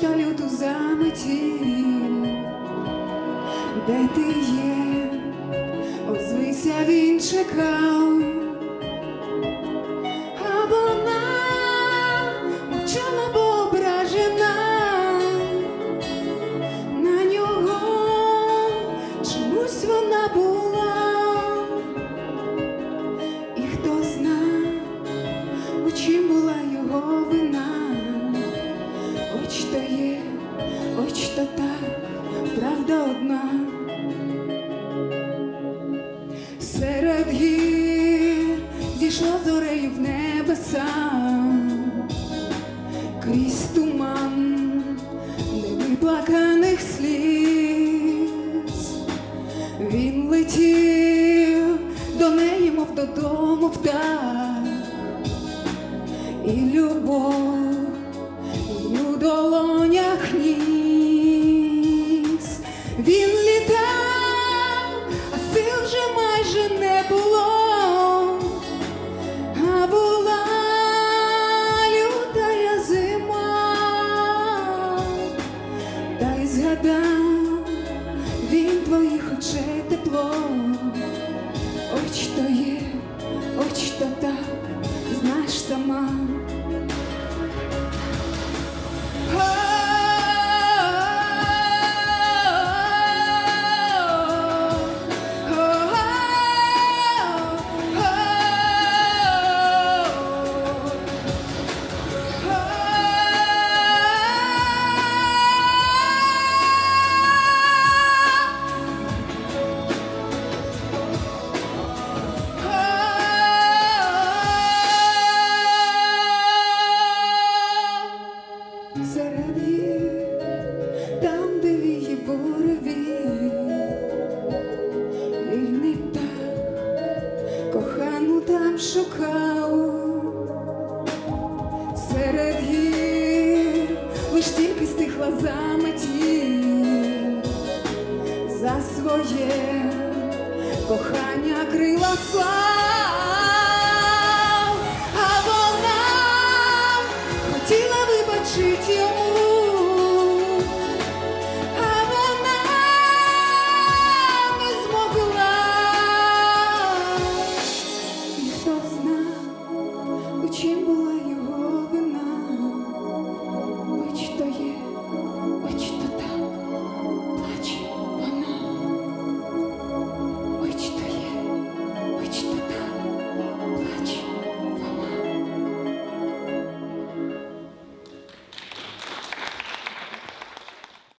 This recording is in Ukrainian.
та люту заметіль, де ти є, озвися він чекав, хоч то є, хоч то так, правда одна. Серед гір зійшла зорею в небеса, крізь туман невиплаканих сліз. Він летів до неї, мов додому птах, і любов долонях ніс. Він літав, а сил вже майже не було, а була лютая зима, та й згадав він твоїх очей тепло, оч Серед там, де віє борові, вільний птах, кохану там шукав, серед гір лиш тільки стихла заметіль за своє кохання крила склав. 全部